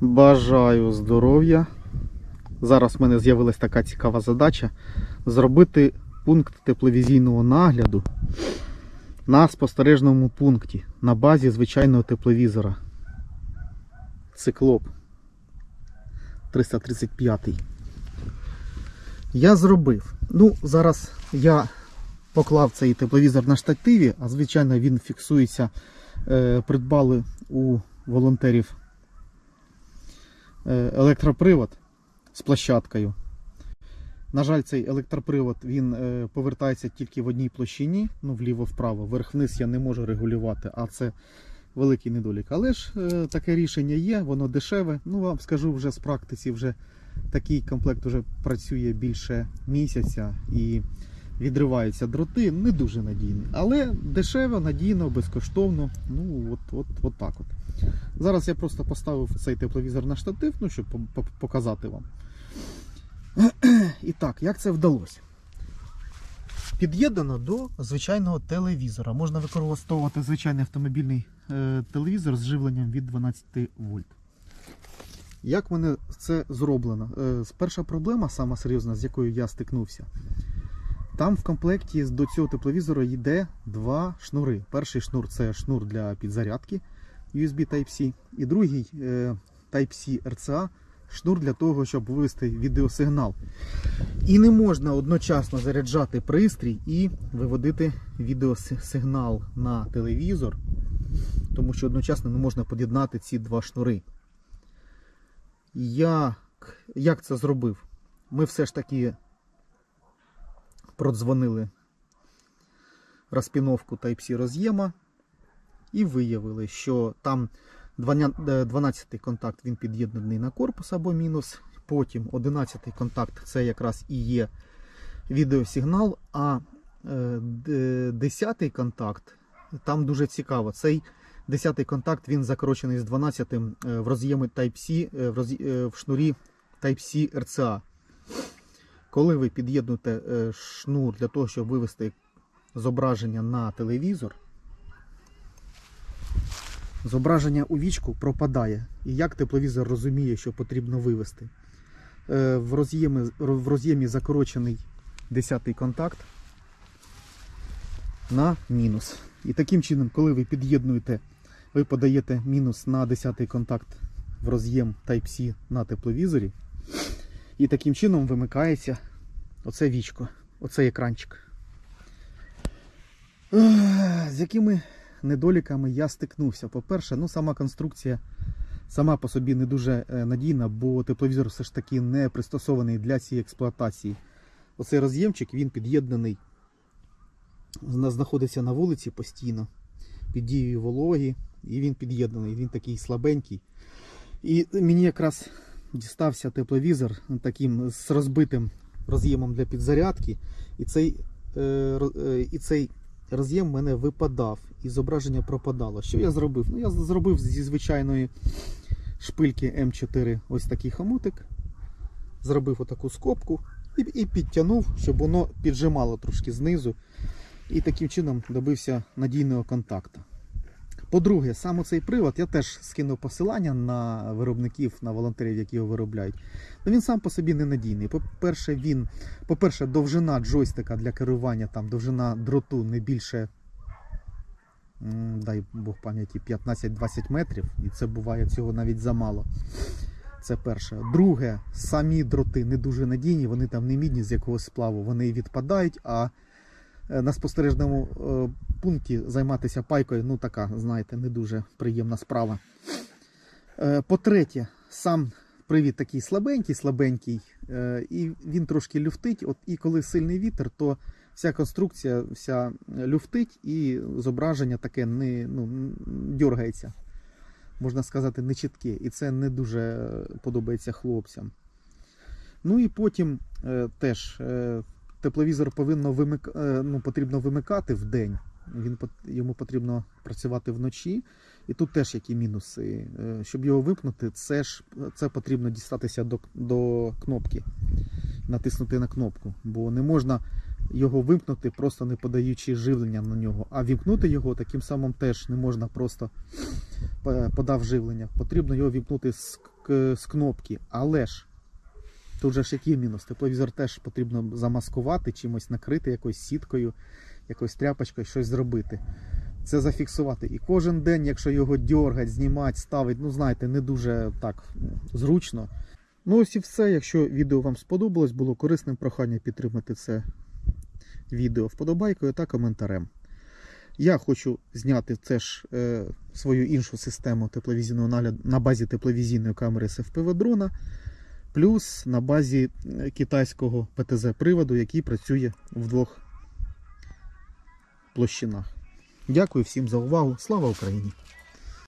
Бажаю здоров'я. Зараз в мене з'явилась така цікава задача зробити пункт тепловізійного нагляду на спостережному пункті на базі звичайного тепловізора. Циклоп 335. Я зробив. Ну, зараз я поклав цей тепловізор на штативі, а звичайно він фіксується. Е, придбали у волонтерів електропривод з площадкою. На жаль, цей електропривод він е, повертається тільки в одній площині, ну вліво-вправо. Верх-вниз я не можу регулювати, а це великий недолік. Але ж е, таке рішення є, воно дешеве. Ну вам скажу вже з практиці, вже такий комплект вже працює більше місяця і відриваються дроти. Не дуже надійний. Але дешево, надійно, безкоштовно. Ну от, от, от так от. Зараз я просто поставив цей тепловізор на штатив, ну, щоб по- по- показати вам. І так, як це вдалося? Під'єднано до звичайного телевізора. Можна використовувати звичайний автомобільний е, телевізор з живленням від 12 вольт. Як мене це зроблено? Е, перша проблема, сама серйозна, з якою я стикнувся. Там в комплекті до цього тепловізора йде два шнури. Перший шнур це шнур для підзарядки USB Type-C, і другий е, Type-C RCA шнур для того, щоб вивести відеосигнал. І не можна одночасно заряджати пристрій і виводити відеосигнал на телевізор, тому що одночасно не можна під'єднати ці два шнури. Як, як це зробив? Ми все ж таки продзвонили розпіновку Type-C роз'єма і виявили, що там 12-й контакт він під'єднаний на корпус або мінус. Потім 11-й контакт це якраз і є відеосигнал, а 10-й контакт там дуже цікаво. Цей 10-й контакт він закорочений з 12 м в роз'єми Type-C е, в, роз- е, в шнурі Type-C RCA. Коли ви під'єднуєте е, шнур для того, щоб вивести зображення на телевізор, зображення у вічку пропадає. І як тепловізор розуміє, що потрібно вивести? Е, В роз'ємі, в роз'ємі закорочений 10-й контакт на мінус. І таким чином, коли ви під'єднуєте, ви подаєте мінус на 10-й контакт в роз'єм Type-C на тепловізорі. І таким чином вимикається оце вічко, оцей екранчик. З якими недоліками я стикнувся. По-перше, ну сама конструкція сама по собі не дуже е, надійна, бо тепловізор все ж таки не пристосований для цієї експлуатації. Оцей роз'ємчик він під'єднаний, зна- знаходиться на вулиці постійно, під дією вологі, і він під'єднаний, він такий слабенький. І мені якраз дістався тепловізор таким з розбитим роз'ємом для підзарядки, і цей, е, е, і цей роз'єм мене випадав, і зображення пропадало. Що я зробив? Ну, я зробив зі звичайної шпильки М4 ось такий хомутик, зробив отаку скобку і, і підтягнув, щоб воно піджимало трошки знизу. І таким чином добився надійного контакту. По-друге, саме цей привод я теж скинув посилання на виробників, на волонтерів, які його виробляють. Ну, він сам по собі ненадійний. По-перше, він, по-перше, довжина джойстика для керування, там довжина дроту не більше, дай Бог пам'яті, 15-20 метрів. І це буває цього навіть замало. Це перше. Друге, самі дроти не дуже надійні, вони там не мідні з якогось сплаву, вони відпадають, а на спостережному е, пункті займатися пайкою, ну така, знаєте, не дуже приємна справа. Е, По-третє, сам привід такий слабенький, слабенький, е, і він трошки люфтить. От, і коли сильний вітер, то вся конструкція вся люфтить і зображення таке не ну, дергається. Можна сказати, не чітке. І це не дуже подобається хлопцям. Ну і потім е, теж е, тепловізор повинно вимик... е, ну, потрібно вимикати в день. Він йому потрібно працювати вночі. І тут теж які мінуси. Е, Щоб його вимкнути, це ж це потрібно дістатися до, до кнопки, натиснути на кнопку, бо не можна його вимкнути, просто не подаючи живлення на нього. А вімкнути його таким самим теж не можна просто е, подав живлення. Потрібно його вімкнути з з кнопки, але ж тут же ж який мінус? Тепловізор теж потрібно замаскувати, чимось накрити якоюсь сіткою, якоюсь тряпочкою, щось зробити. Це зафіксувати. І кожен день, якщо його дьоргать, знімати, ставити, ну знаєте, не дуже так зручно. Ну ось і все. Якщо відео вам сподобалось, було корисним прохання підтримати це відео вподобайкою та коментарем. Я хочу зняти це ж е, свою іншу систему тепловізійного нагляду на базі тепловізійної камери FPV дрона, плюс на базі е, китайського ПТЗ-приводу, який працює в двох площинах. Дякую всім за увагу. Слава Україні!